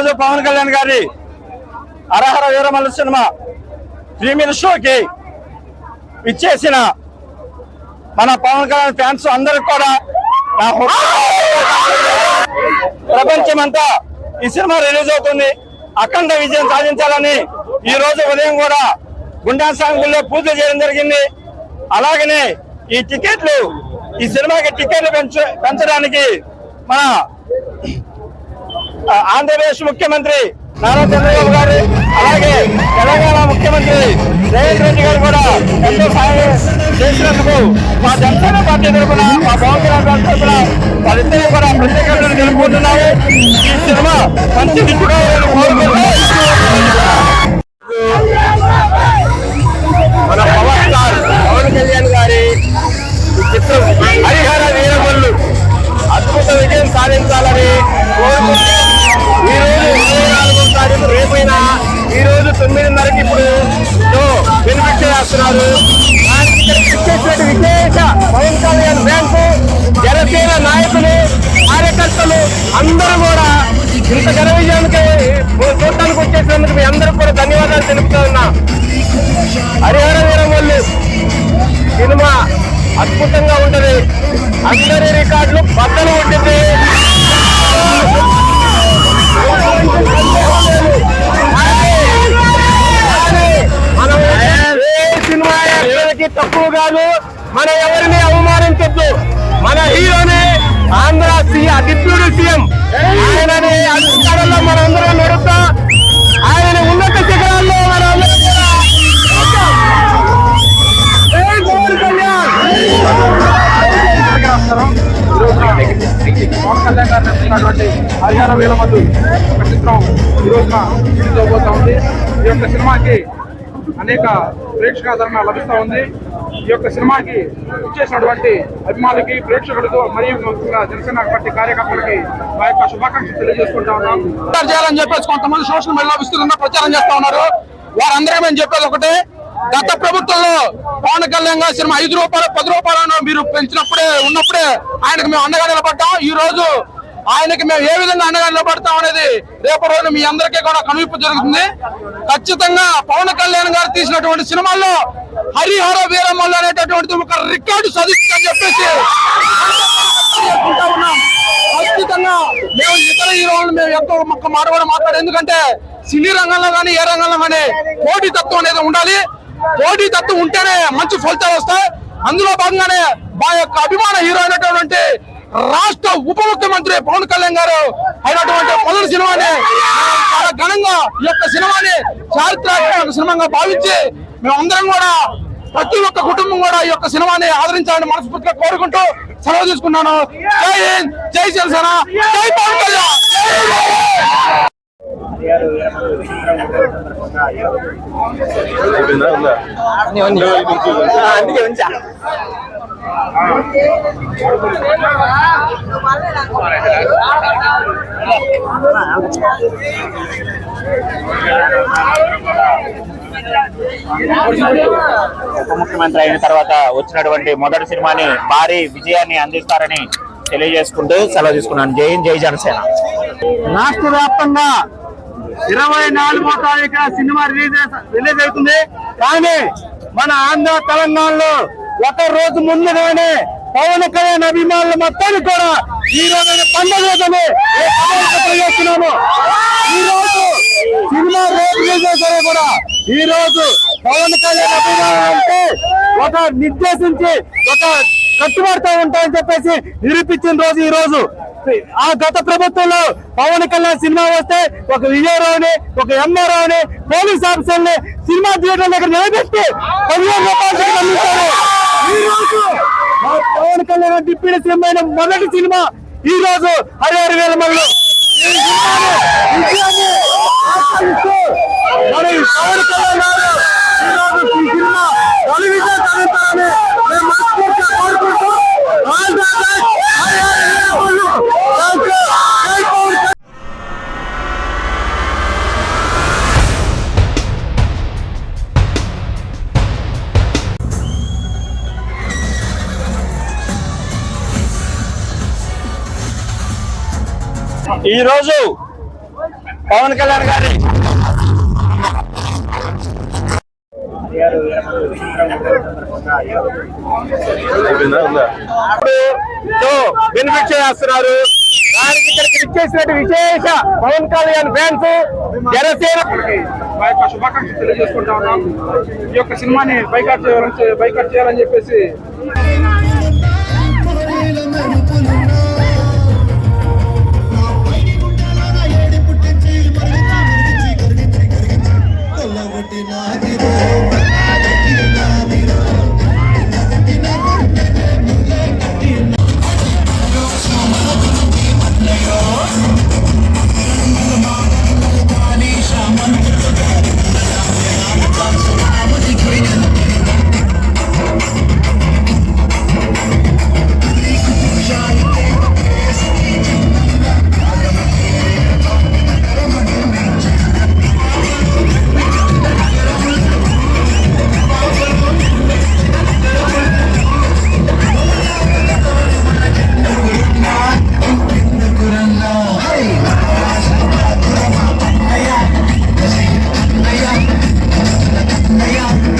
రోజు పవన్ కళ్యాణ్ గారి అరహర Veeramalla cinema premier షోకి ఇచ్చేసిన మన పవన్ కళ్యాణ్ ఫ్యాన్స్ అందరికి కూడా నా ప్రపంచమంతా ఈ సినిమా రిలీజ్ అవుతుంది. అఖండ విజయం సాధించాలని ఈ రోజు ఉదయం కూడా గుండా సాంగుల్లో పూజ చేయడం జరిగింది. అలాగనే ఈ టికెట్లు ఈ సినిమాకి టికెట్లు పెంచడానికి మన ఆంధ్రప్రదేశ్ ముఖ్యమంత్రి నారా చంద్రబాబు గారు అలాగే తెలంగాణ ముఖ్యమంత్రి రేవంత్ రెడ్డి గారు కూడా ఎంతో సాయం చేసినందుకు మా జనసేన పార్టీ తరఫున మా పవన్ కళ్యాణ్ గారి తరఫున వాళ్ళిద్దరూ కూడా ప్రత్యేకంగా తెలుపుకుంటున్నాము ఈ సినిమా మంచి హిట్ మన పవన్ స్టార్ పవన్ కళ్యాణ్ గారి చిత్రం. ఇంత ఘన విజయానికి చూడటానికి వచ్చేసినందుకు మీ అందరికి కూడా ధన్యవాదాలు తెలుపుతా ఉన్నా. హరిహర వీరమల్లు సినిమా అద్భుతంగా ఉంటది. అందరి రికార్డులు బద్దలు ఉంటుంది ఒక చిత్రం ఈ రోజున రిలీజ్ అవబోతా ఉంది. ఈ యొక్క సినిమాకి అనేక ప్రేక్షకాదరణ లభిస్తూ ఉంది. ఈ యొక్క సినిమాకి ఇచ్చేసినటువంటి అభిమానులకి ప్రేక్షకులకు మరియు ముఖ్యంగా జనసేన పార్టీ కార్యకర్తలకి మా యొక్క శుభాకాంక్షలు తెలియజేసుకుంటా ఉన్నాం. ప్రచారం చేయాలని చెప్పేసి కొంతమంది సోషల్ మీడియాలో విస్తృతంగా ప్రచారం చేస్తా ఉన్నారు. వారందరికీ మేము చెప్పేది ఒకటే గత ప్రభుత్వంలో పవన్ కళ్యాణ్ గారి సినిమా ఐదు రూపాయలు పది రూపాయలను మీరు పెంచినప్పుడే ఉన్నప్పుడే ఆయనకు మేము అండగా నిలబడ్డాం. ఈ రోజు ఆయనకి మేము ఏ విధంగా అండగా నిలబడతాం అనేది రేపు రోజు మీ అందరికీ కూడా కనువిప్పు జరుగుతుంది. ఖచ్చితంగా పవన్ కళ్యాణ్ గారు తీసినటువంటి సినిమాల్లో హరిహర వీరమల్లు అనేటటువంటి ఒక రికార్డు సాధిస్తుందని చెప్పేసి ఖచ్చితంగా మేము ఇతర హీరోలను మేము ఎంతో మొక్క మాట మాట్లాడు ఎందుకంటే సినీ రంగంలో కానీ ఏ రంగంలో కానీ పోటీ తత్వం అనేది ఉండాలి. పోటీ తత్వం ఉంటేనే మంచి ఫలితాలు వస్తాయి. అందులో భాగంగానే మా యొక్క అభిమాన హీరో అయినటువంటి రాష్ట్ర ఉప ముఖ్యమంత్రి పవన్ కళ్యాణ్ గారు అయినటువంటి మొదటి సినిమాని చాలా ఘనంగా ఈ యొక్క సినిమాని చారిత్రాత్మక సినిమాగా భావించి మేమందరం కూడా ప్రతి ఒక్క కుటుంబం కూడా ఈ యొక్క సినిమాని ఆదరించాలని మనస్ఫూర్తిగా కోరుకుంటూ సెలవు తీసుకున్నాను. జై హింద్ జై జనసేన జై పవన్ కళ్యాణ్. అందుకే ఉంచా. ఉప ముఖ్యమంత్రి అయిన తర్వాత వచ్చినటువంటి మొదటి సినిమాని భారీ విజయాన్ని అందిస్తారని తెలియజేసుకుంటూ సెలవు తీసుకున్నాను. జై జై జనసేన. రాష్ట్ర వ్యాప్తంగా ఇరవై నాలుగో తారీఖున సినిమా రిలీజ్ రిలీజ్ అవుతుంది. కానీ మన ఆంధ్ర తెలంగాణలో ఒక రోజు ముందుగానే పవన్ కళ్యాణ్ అభిమానులు మొత్తానికి కూడా ఈ రోజు పండుగ రోజుని ఈ ఈ రోజు సినిమా రేపు కూడా ఈ రోజు పవన్ కళ్యాణ్ అభిమానులు అంటే ఒక నిర్దేశించి ఒక కట్టుబడుతూ ఉంటాయని చెప్పేసి నిరూపించిన రోజు ఈ రోజు. ఆ గత ప్రభుత్వంలో పవన్ కళ్యాణ్ సినిమా వస్తే ఒక విజయరావుని ఒక ఎంఆర్ఓని పోలీస్ ఆఫీసర్ని సినిమా థియేటర్ దగ్గర నిలబెట్టి పదిహేను రూపాయలు అందించారు పవన్ కళ్యాణ్ డిప్యూటీ సీఎం అయిన మొదటి సినిమా ఈ రోజు హరిహర వేలమల్లు మరి పవన్ కళ్యాణ్ గారు ఈ సినిమా తొలి విజయం సాధించాలని మేము మనస్ఫూర్తిగా కోరుకుంటూ ఈ రోజు పవన్ కళ్యాణ్ గారి బెనిఫిట్ చేస్తున్నారు. దానికి ఇక్కడికి ఇచ్చేసినట్టు విశేష పవన్ కళ్యాణ్ ఫ్యాన్స్ జనసేన మా యొక్క శుభాకాంక్షలు తెలియజేసుకుంటా ఉన్నాం. ఈ యొక్క సినిమాని బైకాట్ చేయాలని బైకాట్ చేయాలని చెప్పేసి Yeah.